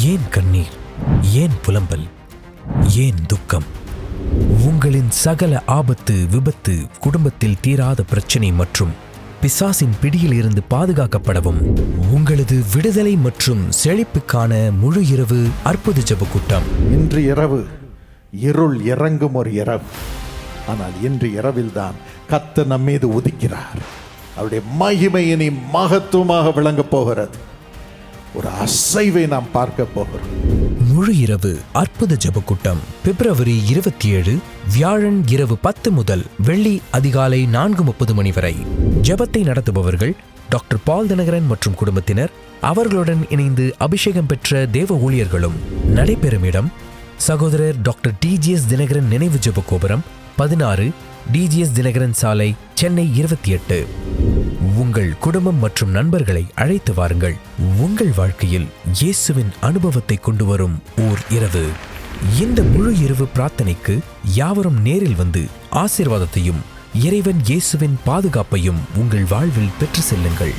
ஏன் கண்ணீர்? ஏன் புலம்பல்? ஏன் துக்கம்? உங்களின் சகல ஆபத்து விபத்து குடும்பத்தில் தீராத பிரச்சனை மற்றும் பிசாசின் பிடியில் இருந்து பாதுகாக்கப்படவும் உங்களது விடுதலை மற்றும் செழிப்புக்கான முழு இரவு அற்புத ஜப கூட்டம். இன்று இரவு இருள் இறங்கும் ஒரு இரவு. ஆனால் இன்று இரவில்தான் கத்த நம் மீது உதிக்கிறார். அவருடைய மகிமை இனி மகத்துவமாக விளங்கப் போகிறது. ஒரு அசைவை நாம் பார்க்க போகிறோம். முழு இரவு அற்புத ஜெப கூட்டம் பிப்ரவரி இருபத்தி ஏழு வியாழன் இரவு பத்து முதல் வெள்ளி அதிகாலை நான்கு முப்பது மணி வரை. ஜெபத்தை நடத்துபவர்கள் டாக்டர் பால் தினகரன் மற்றும் குடும்பத்தினர் அவர்களுடன் இணைந்து அபிஷேகம் பெற்ற தேவ ஊழியர்களும். நடைபெறும் இடம் சகோதரர் டாக்டர் டிஜிஎஸ் தினகரன் நினைவு ஜெப கோபுரம் பதினாறு டிஜிஎஸ் தினகரன் சாலை சென்னை இருபத்தி எட்டு. உங்கள் குடும்பம் மற்றும் நண்பர்களை அழைத்து வாருங்கள். உங்கள் வாழ்க்கையில் இயேசுவின் அனுபவத்தை கொண்டு வரும் ஓர் இரவு. இந்த முழு இரவு பிரார்த்தனைக்கு யாவரும் நேரில் வந்து ஆசீர்வாதத்தையும் இறைவன் இயேசுவின் பாதுகாப்பையும் உங்கள் வாழ்வில் பெற்று செல்லுங்கள்.